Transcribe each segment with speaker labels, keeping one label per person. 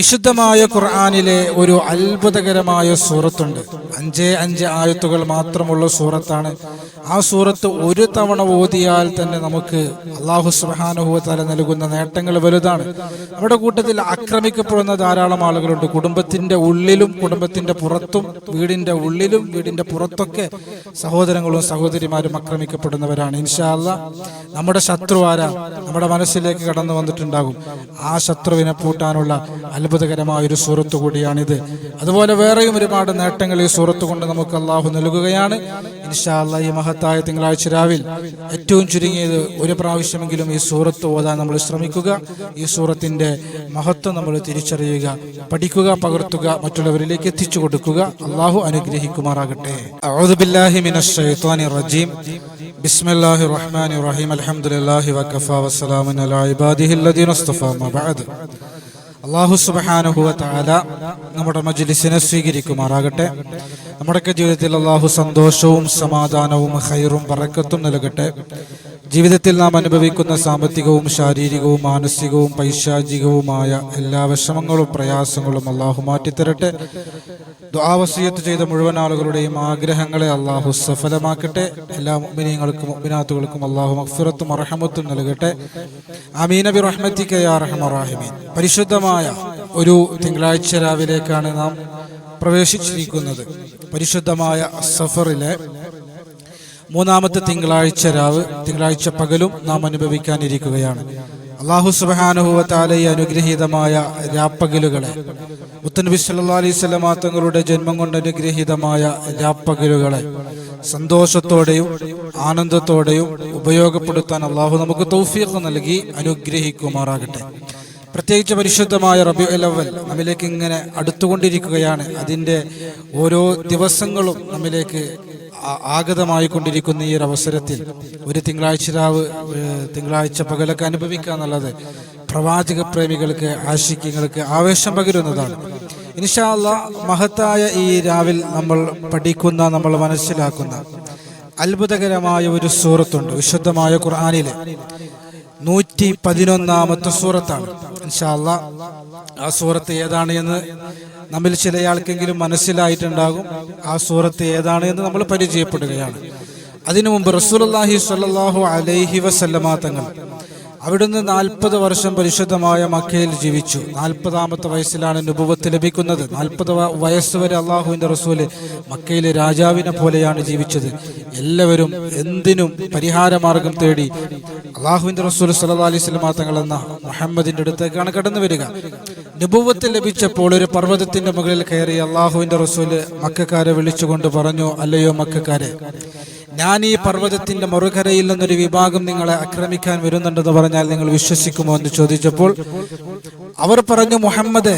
Speaker 1: വിശുദ്ധമായ ഖുർആാനിലെ ഒരു അത്ഭുതകരമായ സൂറത്തുണ്ട്. അഞ്ചേ അഞ്ച് ആയത്തുകൾ മാത്രമുള്ള സൂറത്താണ്. ആ സൂറത്ത് ഒരു തവണ ഓതിയാൽ തന്നെ നമുക്ക് അള്ളാഹു സുബാനുഭവത്തല നൽകുന്ന നേട്ടങ്ങൾ വലുതാണ്. നമ്മുടെ കൂട്ടത്തിൽ ആക്രമിക്കപ്പെടുന്ന ധാരാളം ആളുകളുണ്ട്. കുടുംബത്തിന്റെ ഉള്ളിലും കുടുംബത്തിന്റെ പുറത്തും വീടിന്റെ ഉള്ളിലും വീടിന്റെ പുറത്തൊക്കെ സഹോദരങ്ങളും സഹോദരിമാരും ആക്രമിക്കപ്പെടുന്നവരാണ്. ഇൻഷാല്ല നമ്മുടെ ശത്രു ആരാ? നമ്മുടെ മനസ്സിലേക്ക് കടന്നു വന്നിട്ടുണ്ടാകും. ആ ശത്രുവിനെ പൂട്ടാനുള്ള അത്ഭുതകരമായ ഒരു സൂറത്ത് കൂടിയാണിത്. അതുപോലെ വേറെയും ഒരുപാട് നേട്ടങ്ങൾ ഈ സൂറത്ത് കൊണ്ട് നമുക്ക് അള്ളാഹു നൽകുകയാണ്. ഇൻഷാല്ല ഈ മഹത്തായ തിങ്കളാഴ്ച രാവിൽ ഏറ്റവും ചുരുങ്ങിയത് ഒരു പ്രാവശ്യമെങ്കിലും ഈ സൂറത്ത് ഓതാൻ നമ്മൾ ശ്രമിക്കുക. ഈ സൂറത്തിന്റെ മഹത്വം നമ്മൾ തിരിച്ചറിയുക പഠിക്കുക പകർത്തുക മറ്റുള്ളവരിലേക്ക് എത്തിച്ചു കൊടുക്കുക. അള്ളാഹു അനുഗ്രഹിക്കുമാറാകട്ടെ. بسم ബില്ലാഹി الرحمن الرحيم റജീം. ബിസ്മില്ലാഹിർ റഹ്മാനിർ റഹീം. അൽഹംദുലില്ലാഹി عباده الذين അലാ ما بعد അള്ളാഹു സുബാനുഭവത്താല താല നമ്മുടെ മജ്ലിസിനെ സ്വീകരിക്കുമാറാകട്ടെ. നമ്മുടെയൊക്കെ ജീവിതത്തിൽ അള്ളാഹു സന്തോഷവും സമാധാനവും ഹൈറും പറക്കത്തും നൽകട്ടെ. ജീവിതത്തിൽ നാം അനുഭവിക്കുന്ന സാമ്പത്തികവും ശാരീരികവും മാനസികവും പൈശാചികവുമായ എല്ലാ വിഷമങ്ങളും പ്രയാസങ്ങളും അള്ളാഹു മാറ്റിത്തരട്ടെ. ദ്വാവസീയത്ത് ചെയ്ത മുഴുവൻ ആളുകളുടെയും ആഗ്രഹങ്ങളെ അള്ളാഹു സഫലമാക്കട്ടെ. എല്ലാ മുഅ്മിനീങ്ങൾക്കും മുഅ്മിനാത്തുകൾക്കും അള്ളാഹു മഗ്ഫിറത്തും അർഹമത്തും നൽകട്ടെ. അമീനബി റഹ്മത്തിക്ക യാ പരിശുദ്ധമായ ഒരു തിങ്കളാഴ്ച രാവിലേക്കാണ് നാം പ്രവേശിച്ചിരിക്കുന്നത്. പരിശുദ്ധമായ സഫറിലെ മൂന്നാമത്തെ തിങ്കളാഴ്ച രാവ് തിങ്കളാഴ്ച പകലും നാം അനുഭവിക്കാനിരിക്കുകയാണ്. അള്ളാഹു സുബാനുഭവത്താലെ ഈ അനുഗ്രഹീതമായ രാപ്പകലുകളെ മുത്തനബി സല്ലാ അലൈഹി സ്വലമാ തങ്ങളുടെ ജന്മം കൊണ്ട് അനുഗ്രഹീതമായ രാപ്പകലുകളെ സന്തോഷത്തോടെയും ആനന്ദത്തോടെയും ഉപയോഗപ്പെടുത്താൻ അള്ളാഹു നമുക്ക് തൗഫീഖ് നൽകി അനുഗ്രഹിക്കുമാറാകട്ടെ. പ്രത്യേകിച്ച് പരിശുദ്ധമായ റബി അലവൽ നമ്മിലേക്ക് ഇങ്ങനെ അടുത്തുകൊണ്ടിരിക്കുകയാണ്. അതിന്റെ ഓരോ ദിവസങ്ങളും നമ്മിലേക്ക് ആഗതമായിക്കൊണ്ടിരിക്കുന്ന ഈ ഒരു അവസരത്തിൽ ഒരു തിങ്കളാഴ്ച രാവ് തിങ്കളാഴ്ച പകലൊക്കെ അനുഭവിക്കുക എന്നുള്ളത് പ്രവാചക പ്രേമികൾക്ക് ആശിക്യങ്ങൾക്ക് ആവേശം പകരുന്നതാണ്. ഇൻഷാല്ല മഹത്തായ ഈ രാവിൽ നമ്മൾ പഠിക്കുന്ന നമ്മൾ മനസ്സിലാക്കുന്ന അത്ഭുതകരമായ ഒരു സൂറത്തുണ്ട് വിശുദ്ധമായ ഖുർആാനിലെ. നൂറ്റി പതിനൊന്നാമത്തെ സൂറത്താണ്. ഇൻഷാല്ല ആ സൂറത്ത് ഏതാണ് എന്ന് നമ്മിൽ ചിലയാൾക്കെങ്കിലും മനസ്സിലായിട്ടുണ്ടാകും. ആ സൂറത്ത് ഏതാണ് എന്ന് നമ്മൾ പരിചയപ്പെടുകയാണ്. അതിനു മുമ്പ് റസൂലുള്ളാഹി സ്വല്ലല്ലാഹു അലൈഹി വസല്ലമ തങ്ങൾ അവിടുന്ന് നാൽപ്പത് വർഷം പരിശുദ്ധമായ മക്കയിൽ ജീവിച്ചു. നാൽപ്പതാമത്തെ വയസ്സിലാണ് നുപുവത്ത് ലഭിക്കുന്നത്. നാൽപ്പത് വയസ്സുവരെ അള്ളാഹുവിന്റെ റസൂൽ മക്കയിലെ രാജാവിനെ പോലെയാണ് ജീവിച്ചത്. എല്ലാവരും എന്തിനും പരിഹാരമാർഗം തേടി അള്ളാഹുവിന്റെ റസൂൽ സല്ലാ അലൈഹി സ്വലമാ തങ്ങൾ എന്ന മുഹമ്മദിന്റെ അടുത്തേക്കാണ് കടന്നു വരിക. നുപുവത്ത് ലഭിച്ചപ്പോൾ ഒരു പർവതത്തിന്റെ മുകളിൽ കയറി അള്ളാഹുവിന്റെ റസൂൽ മക്കാരെ വിളിച്ചുകൊണ്ട് പറഞ്ഞു അല്ലയോ മക്കാരെ ഞാൻ ഈ പർവതത്തിന്റെ മറുകരയിൽ നിന്നൊരു വിഭാഗം നിങ്ങളെ ആക്രമിക്കാൻ വരുന്നുണ്ടെന്ന് പറഞ്ഞാൽ നിങ്ങൾ വിശ്വസിക്കുമോ എന്ന് ചോദിച്ചപ്പോൾ അവർ പറഞ്ഞു മുഹമ്മദ്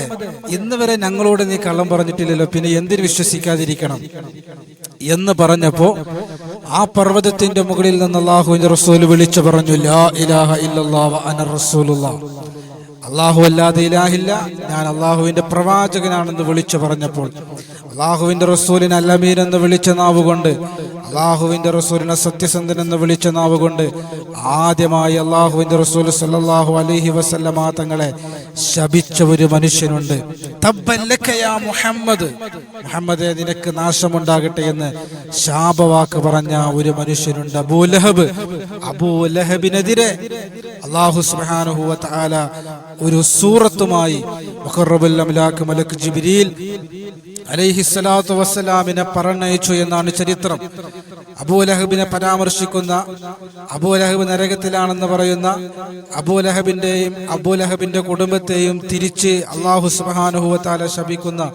Speaker 1: ഇന്ന് വരെ ഞങ്ങളോട് നീ കള്ളം പറഞ്ഞിട്ടില്ലല്ലോ പിന്നെ എന്തിന് വിശ്വസിക്കാതിരിക്കണം? എന്ന് പറഞ്ഞപ്പോ ആ പർവതത്തിന്റെ മുകളിൽ നിന്ന് അള്ളാഹുവിന്റെ റസൂൽ വിളിച്ചു പറഞ്ഞു ലാ ഇലാഹ അന അള്ളാഹു അല്ലാതെ ഇലാഹില്ല ഞാൻ അള്ളാഹുവിന്റെ പ്രവാചകനാണെന്ന് വിളിച്ചു പറഞ്ഞപ്പോൾ അള്ളാഹുവിന്റെ റസൂലിന് അല്ലമീൻ എന്ന് വിളിച്ച നാവ് അള്ളാഹുവിന്റെ റസൂലിനെ സത്യസന്ധൻ എന്ന് വിളിച്ച നാവുകൊണ്ട് ആദ്യമായി അള്ളാഹുവിന്റെ റസൂൽ സല്ലാഹു അലഹി വസല്ലമ തങ്ങളെ ശപിച്ച ഒരു മനുഷ്യനുണ്ട്. മുഹമ്മദ്. നിനക്ക് നാശമുണ്ടാകട്ടെ എന്ന് ശാപവാക്ക് പറഞ്ഞ ഒരു മനുഷ്യനുണ്ട് അബൂലഹബ് അബൂലഹബിനെതിരെ അള്ളാഹു സുബ്ഹാനഹു താല ഒരു സൂറത്തുമായി മുഖറബുൽ അംലാഖ് മലക്ക് അലൈഹിസ്സലാത്തു വസ്സലാമിനെ പറഞ്ഞയച്ചു എന്നാണ് ചരിത്രം. അബൂലഹബിനെ പരാമർശിക്കുന്ന അബൂലഹബ് നരകത്തിലാണെന്ന് പറയുന്ന അബൂലഹബിന്റെയും അബൂലഹബിന്റെ കുടുംബത്തെയും തിരിച്ച് അള്ളാഹു സുബാനുഭവത്താലെ ശപിക്കുന്ന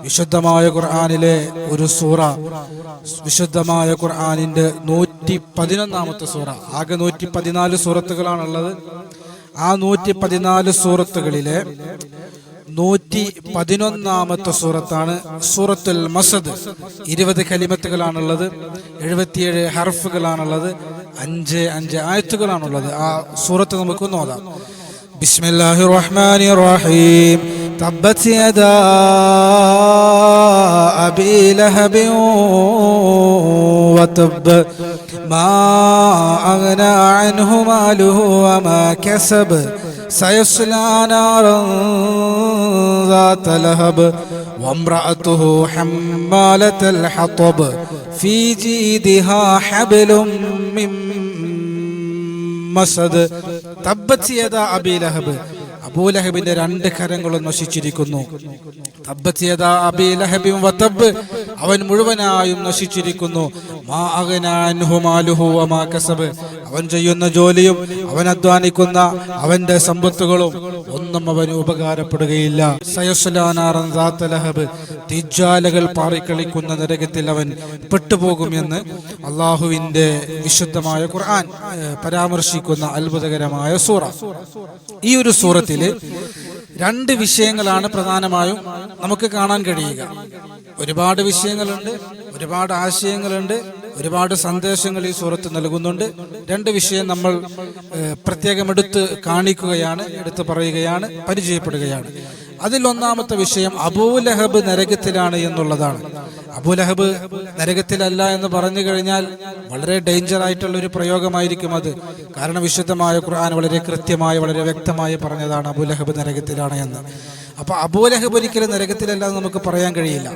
Speaker 1: വിശുദ്ധമായ ഖുർആാനിലെ ഒരു സൂറ. വിശുദ്ധമായ ഖുർആാനിന്റെ നൂറ്റി പതിനൊന്നാമത്തെ സൂറ. ആകെ നൂറ്റി പതിനാല് സൂറത്തുകളാണുള്ളത്. ആ നൂറ്റി പതിനാല് സൂറത്തുകളിലെ നൂറ്റി പതിനൊന്നാമത്തെ സൂറത്താണ് സൂറത്തുൽ മസദ്. ഇരുപത് കലിമത്തുകളാണുള്ളത് എഴുപത്തിയേഴ് ഹർഫുകളാണുള്ളത് അഞ്ച് അഞ്ച് ആയത്തുകളാണുള്ളത്. ആ സൂറത്ത് നമുക്ക് നോക്കാം ബിസ്മില്ലാഹി റഹ്മാനി റഹീം തബ്ബത് യദാ അബീ വതബ് മാ അഗ്നാ അൻഹു മാലുഹു വമാ കസബ്. سيصلى نارا ذات لهب وامرأته حمالة الحطب في جيدها حبل من മസദ് തബ്ബത്ത് യദാ അബീ ലഹബ് അബൂലഹബിന്റെ രണ്ട് കരങ്ങളും നശിച്ചിരിക്കുന്നു തബ്ബത്ത് യദാ അബീ ലഹബിൻ വതബ് അവൻ മുഴുവനായും നശിച്ചിരിക്കുന്നു മാ അഗ്നാ അൻഹു മാലുഹു വമാ കസബ് അവൻ ചെയ്യുന്ന ജോലിയും അവൻ അധ്വാനിക്കുന്ന അവന്റെ സമ്പത്തുകളും ഒന്നും അവന് ഉപകാരപ്പെടുകയില്ല. സയസ്ലാനാറൻ ദാത്ത ലഹബ് തീജ്വാലകൾ പാറിക്കളിക്കുന്ന നരകത്തിൽ അവൻ പെട്ടുപോകുമെന്ന് അള്ളാഹുവിന്റെ വിശുദ്ധമായ ഖുർആൻ പരാമർശിക്കുന്ന അത്ഭുതകരമായ സൂറ. ഈ ഒരു സൂറത്തിൽ രണ്ട് വിഷയങ്ങളാണ് പ്രധാനമായും നമുക്ക് കാണാൻ കഴിയുക. ഒരുപാട് വിഷയങ്ങളുണ്ട് ഒരുപാട് ആശയങ്ങളുണ്ട് ഒരുപാട് സന്ദേശങ്ങൾ ഈ സൂറത്ത് നൽകുന്നുണ്ട്. രണ്ട് വിഷയം നമ്മൾ പ്രത്യേകം എടുത്ത് കാണിക്കുകയാണ് എടുത്ത് പറയുകയാണ് പരിചയപ്പെടുകയാണ്. അതിൽ ഒന്നാമത്തെ വിഷയം അബൂലഹബ് നരകത്തിലാണ് എന്നുള്ളതാണ്. അബൂലഹബ് നരകത്തിലല്ല എന്ന് പറഞ്ഞു കഴിഞ്ഞാൽ വളരെ ഡേഞ്ചർ ആയിട്ടുള്ള ഒരു പ്രയോഗമായിരിക്കും അത്. കാരണം വിശുദ്ധമായ ഖുർആൻ വളരെ കൃത്യമായി വളരെ വ്യക്തമായി പറഞ്ഞതാണ് അബൂലഹബ് നരകത്തിലാണ് എന്ന്. അപ്പൊ അബൂലഹബ് ഒരിക്കലും നരകത്തിലല്ല എന്ന് നമുക്ക് പറയാൻ കഴിയില്ല.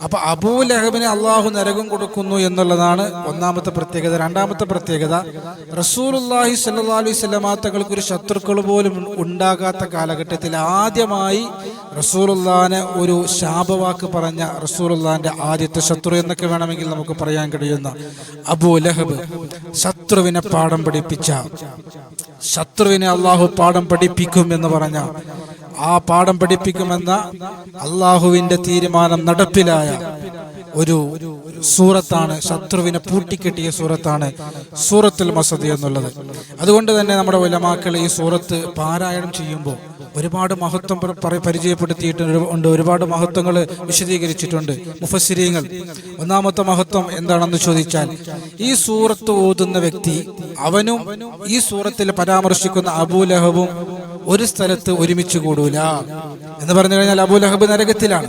Speaker 1: അപ്പൊ അബൂലഹബിന് അള്ളാഹു നരകം കൊടുക്കുന്നു എന്നുള്ളതാണ് ഒന്നാമത്തെ പ്രത്യേകത. രണ്ടാമത്തെ പ്രത്യേകത റസൂലുല്ലാഹി സല്ലാ അലൈഹി സ്വലമാ തങ്ങൾക്ക് ഒരു ശത്രുക്കൾ പോലും ഉണ്ടാകാത്ത കാലഘട്ടത്തിൽ ആദ്യമായി റസൂലുല്ലാനെ ഒരു ശാപവാക്ക് പറഞ്ഞ റസൂലുല്ലാന്റെ ആദ്യത്തെ ശത്രു എന്നൊക്കെ വേണമെങ്കിൽ നമുക്ക് പറയാൻ കഴിയുന്ന അബൂ ലഹബ് ശത്രുവിനെ പാഠം പഠിപ്പിച്ച ശത്രുവിനെ അള്ളാഹു പാഠം പഠിപ്പിക്കും എന്ന് പറഞ്ഞ ആ പാഠം പഠിപ്പിക്കുമെന്ന അള്ളാഹുവിന്റെ തീരുമാനം നടപ്പിലായ ഒരു സൂറത്താണ് ശത്രുവിനെ പൂട്ടിക്കെട്ടിയ സൂറത്താണ് സൂറത്തുൽ മസദ് എന്നുള്ളത്. അതുകൊണ്ട് തന്നെ നമ്മുടെ ഉലമാക്കൾ ഈ സൂറത്ത് പാരായണം ചെയ്യുമ്പോൾ ഒരുപാട് മഹത്വം പരിചയപ്പെടുത്തിയിട്ടുണ്ട് ഒരുപാട് മഹത്വങ്ങൾ വിശദീകരിച്ചിട്ടുണ്ട്. മുഫസ്സിരീങ്ങൾ ഒന്നാമത്തെ മഹത്വം എന്താണെന്ന് ചോദിച്ചാൽ ഈ സൂറത്ത് ഓതുന്ന വ്യക്തി അവനും ഈ സൂറത്തിൽ പരാമർശിക്കുന്ന അബൂലഹബും ഒരു സ്ഥലത്ത് ഒരുമിച്ച് കൂടൂല എന്ന് പറഞ്ഞു കഴിഞ്ഞാൽ അബൂലഹബ് നരകത്തിലാണ്.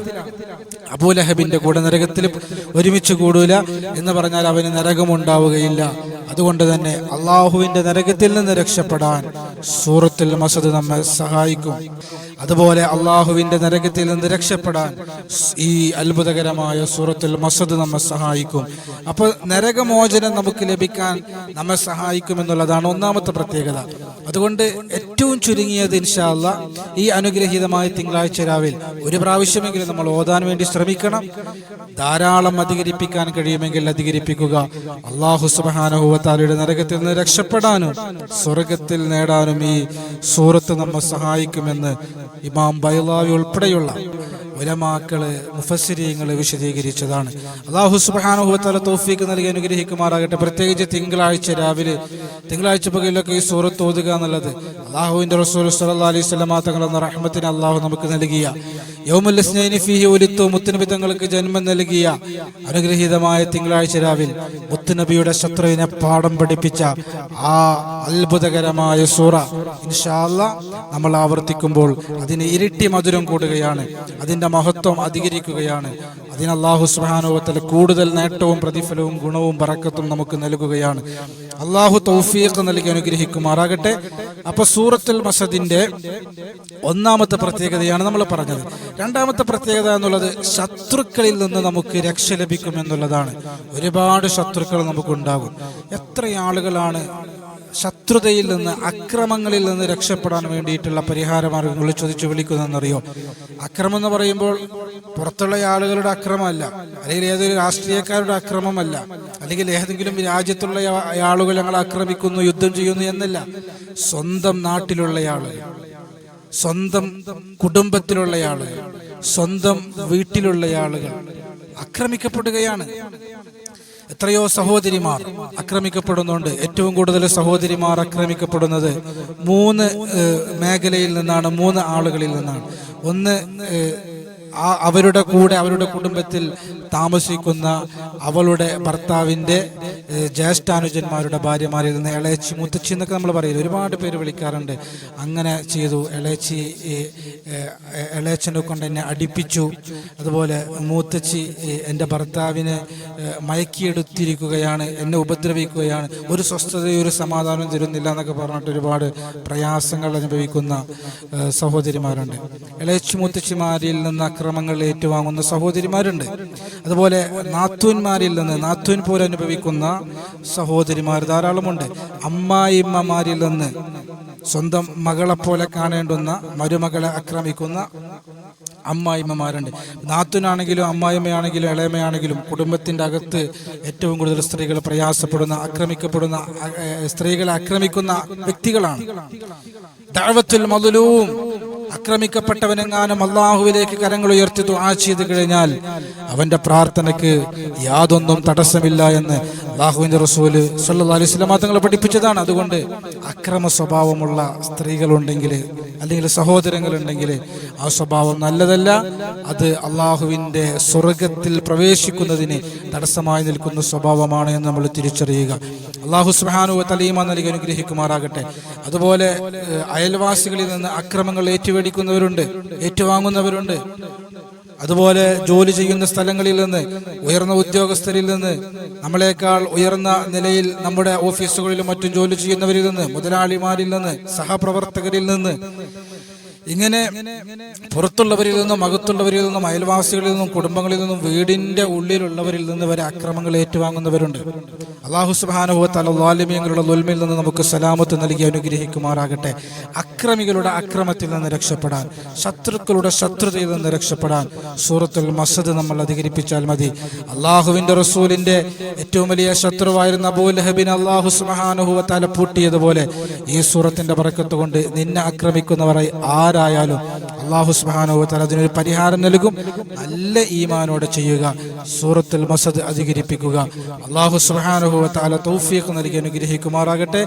Speaker 1: അബൂലഹബിന്റെ കൂടെ നരകത്തിൽ ഒരുമിച്ച് കൂടൂല എന്ന് പറഞ്ഞാൽ അവന് നരകമുണ്ടാവുകയില്ല. അതുകൊണ്ട് തന്നെ അള്ളാഹുവിന്റെ നരകത്തിൽ നിന്ന് രക്ഷപ്പെടാൻ സൂറത്തിൽ മസദ് നമ്മെ സഹായിക്കും. അതുപോലെ അള്ളാഹുവിന്റെ നരകത്തിൽ നിന്ന് രക്ഷപ്പെടാൻ ഈ അത്ഭുതകരമായ സൂറത്തുൽ മസദ് നമ്മെ സഹായിക്കും. അപ്പൊ നരകമോചനം നമുക്ക് ലഭിക്കാൻ നമ്മെ സഹായിക്കും എന്നുള്ളതാണ് ഒന്നാമത്തെ പ്രത്യേകത. അതുകൊണ്ട് ഏറ്റവും ചുരുങ്ങിയത് ഇൻഷാല്ല ഈ അനുഗ്രഹീതമായ തിങ്കളാഴ്ച രാവിൽ ഒരു പ്രാവശ്യമെങ്കിലും നമ്മൾ ഓതാൻ വേണ്ടി ശ്രമിക്കണം. ധാരാളം അധികരിപ്പിക്കാൻ കഴിയുമെങ്കിൽ അധികരിപ്പിക്കുക. അള്ളാഹു സുബാനഹുവത്താലയുടെ നരകത്തിൽ നിന്ന് രക്ഷപ്പെടാനും സ്വർഗത്തിൽ നേടാനും ഈ സൂറത്ത് നമ്മെ സഹായിക്കുമെന്ന് ഇമാം ബൈലാവി ഉൾപ്പെടെയുള്ള ഉലമാക്കൾ മുഫസ്സിരിയങ്ങൾ വിശദീകരിച്ചതാണ്. അള്ളാഹു സുബാനുഭവത്താല തോഫീക്ക് നൽകി അനുഗ്രഹിക്കുമാറാകട്ടെ. പ്രത്യേകിച്ച് തിങ്കളാഴ്ച രാവിലെ തിങ്കളാഴ്ച പകലിലൊക്കെ ഈ സൂറത്ത് ഓതുക എന്നുള്ളത് അള്ളാഹുവിന്റെ റസൂൽ സല്ലല്ലാഹു അലൈഹി വസല്ലമ തങ്ങളെന്ന റഹ്മത്തിന് അള്ളാഹു നമുക്ക് നൽകിയ യൗമുൽ ഇസ്നൈനി ഫീഹി ഒലിത്തു മുത്തുനബി തങ്ങൾക്ക് ജന്മം നൽകിയ അനുഗ്രഹീതമായ തിങ്കളാഴ്ച രാവിൽ മുത്തുനബിയുടെ ശത്രുവിനെ പാഠം പഠിപ്പിച്ച ആ അത്ഭുതകരമായ സൂറ ഇൻഷാല്ല നമ്മൾ ആവർത്തിക്കുമ്പോൾ അതിന് ഇരട്ടി മധുരം കൂടുകയാണ്. അതിന്റെ മഹത്വം അധികരിക്കുകയാണ്. അതിന് അള്ളാഹു സുബാനുഭവത്തിൽ കൂടുതൽ നേട്ടവും പ്രതിഫലവും ഗുണവും പറക്കത്തും നമുക്ക് നൽകുകയാണ്. അള്ളാഹു തൗഫീഖ് നൽകി അനുഗ്രഹിക്കുമാറാകട്ടെ. അപ്പൊ സൂറത്തുൽ മസദിന്റെ ഒന്നാമത്തെ പ്രത്യേകതയാണ് നമ്മൾ പറഞ്ഞത്. രണ്ടാമത്തെ പ്രത്യേകത എന്നുള്ളത് ശത്രുക്കളിൽ നിന്ന് നമുക്ക് രക്ഷ ലഭിക്കും എന്നുള്ളതാണ്. ഒരുപാട് ശത്രുക്കൾ നമുക്കുണ്ടാകും. എത്ര ആളുകളാണ് ശത്രുതയിൽ നിന്ന് അക്രമങ്ങളിൽ നിന്ന് രക്ഷപ്പെടാൻ വേണ്ടിയിട്ടുള്ള പരിഹാര മാർഗങ്ങൾ ചോദിച്ചു വിളിക്കുന്നതെന്നറിയോ? അക്രമം എന്ന് പറയുമ്പോൾ പുറത്തുള്ള ആളുകളുടെ അക്രമമല്ല അല്ലെങ്കിൽ ഏതൊരു രാഷ്ട്രീയക്കാരുടെ അക്രമമല്ല അല്ലെങ്കിൽ ഏതെങ്കിലും രാജ്യത്തുള്ള ആളുകൾ ഞങ്ങളെ ആക്രമിക്കുന്നു യുദ്ധം ചെയ്യുന്നു എന്നല്ല. സ്വന്തം നാട്ടിലുള്ള ആളുകൾ സ്വന്തം കുടുംബത്തിലുള്ള ആളുകൾ സ്വന്തം വീട്ടിലുള്ള ആളുകൾ ആക്രമിക്കപ്പെടുകയാണ്. എത്രയോ സഹോദരിമാർ ആക്രമിക്കപ്പെടുന്നുണ്ട്. ഏറ്റവും കൂടുതൽ സഹോദരിമാർ ആക്രമിക്കപ്പെടുന്നത് മൂന്ന് മേഖലയിൽ നിന്നാണ് മൂന്ന് ആളുകളിൽ നിന്നാണ്. ഒന്ന് ആ അവരുടെ കൂടെ അവരുടെ കുടുംബത്തിൽ താമസിക്കുന്ന അവളുടെ ഭർത്താവിന്റെ ജ്യേഷ്ഠാനുജന്മാരുടെ ഭാര്യമാരിൽ നിന്ന് ഇളയച്ചി മുത്തച്ചി എന്നൊക്കെ നമ്മൾ പറയില്ല ഒരുപാട് പേര് വിളിക്കാറുണ്ട്. അങ്ങനെ ചെയ്തു. ഇളയച്ചി ഇളയച്ചനെ കൊണ്ട് എന്നെ അടിപ്പിച്ചു. അതുപോലെ മൂത്തച്ചി എന്റെ ഭർത്താവിനെ മയക്കിയെടുത്തിരിക്കുകയാണ് എന്നെ ഉപദ്രവിക്കുകയാണ്. ഒരു സ്വസ്ഥതയും ഒരു സമാധാനം തരുന്നില്ല എന്നൊക്കെ പറഞ്ഞിട്ട് ഒരുപാട് പ്രയാസങ്ങൾ അനുഭവിക്കുന്ന സഹോദരിമാരുണ്ട്. ഇളയച്ചി മൂത്തച്ചിമാരിൽ നിന്ന് അക്രമങ്ങൾ ഏറ്റുവാങ്ങുന്ന സഹോദരിമാരുണ്ട്. അതുപോലെ നാത്തൂന്മാരിൽ നിന്ന് നാത്തൂൻ പോലെ അനുഭവിക്കുന്ന സഹോദരിമാർ ധാരാളമുണ്ട്. അമ്മായിമ്മമാരിൽ നിന്ന് സ്വന്തം മകളെപ്പോലെ പോലെ കാണേണ്ടുന്ന മരുമകളെ ആക്രമിക്കുന്ന അമ്മായിമ്മമാരുണ്ട്. നാത്തുനാണെങ്കിലും അമ്മായിമ്മയാണെങ്കിലും ഇളയമ്മയാണെങ്കിലും കുടുംബത്തിന്റെ അകത്ത് ഏറ്റവും കൂടുതൽ സ്ത്രീകൾ പ്രയാസപ്പെടുന്ന ആക്രമിക്കപ്പെടുന്ന സ്ത്രീകളെ ആക്രമിക്കുന്ന വ്യക്തികളാണ്. ദഅവത്തുൽ മദ്ലൂം ആക്രമിക്കപ്പെട്ടവനെങ്ങാനും അള്ളാഹുവിലേക്ക് കരങ്ങൾ ഉയർത്തി ദുആ ചെയ്തു കഴിഞ്ഞാൽ അവന്റെ പ്രാർത്ഥനയ്ക്ക് യാതൊന്നും തടസ്സമില്ല എന്ന് അള്ളാഹുവിന്റെ റസൂൽ സല്ലല്ലാഹു അലൈഹി വസല്ലം തങ്ങൾ പഠിപ്പിച്ചതാണ്. അതുകൊണ്ട് അക്രമ സ്വഭാവമുള്ള സ്ത്രീകളുണ്ടെങ്കിൽ അല്ലെങ്കിൽ സഹോദരങ്ങളുണ്ടെങ്കിൽ ആ സ്വഭാവം നല്ലതല്ല. അത് അള്ളാഹുവിന്റെ സ്വർഗത്തിൽ പ്രവേശിക്കുന്നതിന് തടസ്സമായി നിൽക്കുന്ന സ്വഭാവമാണ് എന്ന് നമ്മൾ തിരിച്ചറിയുക. അള്ളാഹു സുഹാനുവ തലീമ നൽകി അനുഗ്രഹിക്കുമാറാകട്ടെ. അതുപോലെ അയൽവാസികളിൽ നിന്ന് അക്രമങ്ങൾ ഏറ്റുവേടിക്കുന്നവരുണ്ട് ഏറ്റുവാങ്ങുന്നവരുണ്ട്. അതുപോലെ ജോലി ചെയ്യുന്ന സ്ഥലങ്ങളിൽ നിന്ന് ഉയർന്ന ഉദ്യോഗസ്ഥരിൽ നിന്ന് നമ്മളെക്കാൾ ഉയർന്ന നിലയിൽ നമ്മുടെ ഓഫീസുകളിലും മറ്റും ജോലി ചെയ്യുന്നവരിൽ നിന്ന് മുതലാളിമാരിൽ നിന്ന് സഹപ്രവർത്തകരിൽ നിന്ന് ഇങ്ങനെ പുറത്തുള്ളവരിൽ നിന്നും അകത്തുള്ളവരിൽ നിന്നും അയൽവാസികളിൽ നിന്നും കുടുംബങ്ങളിൽ നിന്നും വീടിന്റെ ഉള്ളിലുള്ളവരിൽ നിന്ന് വരെ അക്രമങ്ങൾ ഏറ്റുവാങ്ങുന്നവരുണ്ട്. അള്ളാഹു സുബാനുഭവത്താലിമിയങ്ങളുടെ ലുൽമിൽ നിന്ന് നമുക്ക് സലാമത്ത് നൽകി അനുഗ്രഹിക്കുമാറാകട്ടെ. അക്രമികളുടെ അക്രമത്തിൽ നിന്ന് രക്ഷപ്പെടാൻ ശത്രുക്കളുടെ ശത്രുതയിൽ നിന്ന് രക്ഷപ്പെടാൻ സൂറത്തുൽ മസദ് നമ്മൾ അധികരിപ്പിച്ചാൽ മതി. അള്ളാഹുവിന്റെ റസൂലിന്റെ ഏറ്റവും വലിയ ശത്രുവായിരുന്ന അബൂ ലഹബിൻ അള്ളാഹു സുബാനുഭവത്താല പൂട്ടിയതുപോലെ ഈ സൂറത്തിന്റെ പറക്കത്തുകൊണ്ട് നിന്നെ ആക്രമിക്കുന്നവരായി ആരായാലും അള്ളാഹു സുബാനുഭവത്താല അതിനൊരു പരിഹാരം നൽകും. നല്ല ഈമാനോട് ചെയ്യുക. സൂറത്തുൽ മസദ് അധികരിപ്പിക്കുക. അള്ളാഹു സുബാനുഭവത്താല തൗഫീഖ് നൽകി അനുഗ്രഹിക്കുമാറാകട്ടെ.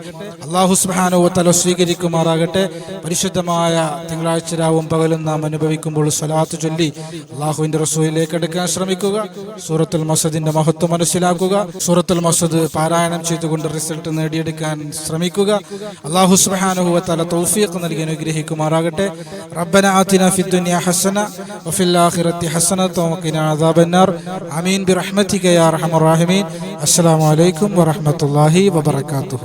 Speaker 1: അള്ളാഹു സുബാനുഭവത്താല സ്വീകരിക്കുമാറാകട്ടെ. പരിശുദ്ധമായ തിങ്കളാഴ്ച രാവും പകലും നാം അനുഭവിക്കുമ്പോൾ സ്വലാത്ത് ചൊല്ലി അള്ളാഹുവിന്റെ റസൂലിലേക്ക് എടുക്കാൻ ശ്രമിക്കുക. സൂറത്തുൽ മസദിന്റെ മഹത്വം മനസ്സിലാക്കുക. സൂറത്തുൽ മസദ് പാരായണം ചെയ്തുകൊണ്ട് റിസൾട്ട് നേടിയെടുക്കാൻ ശ്രമിക്കുക. അള്ളാഹു സുബാനുഭവത്താല തൗഫീഖ് നൽകി അനുഗ്രഹിക്കുമാറാകട്ടെ. റബ്ബന آتنا في الدنيا حسنة وفي الآخرة حسنة وقنا عذاب النار. آمين برحمتك يا أرحم الراحمين. السلام عليكم ورحمة الله وبركاته.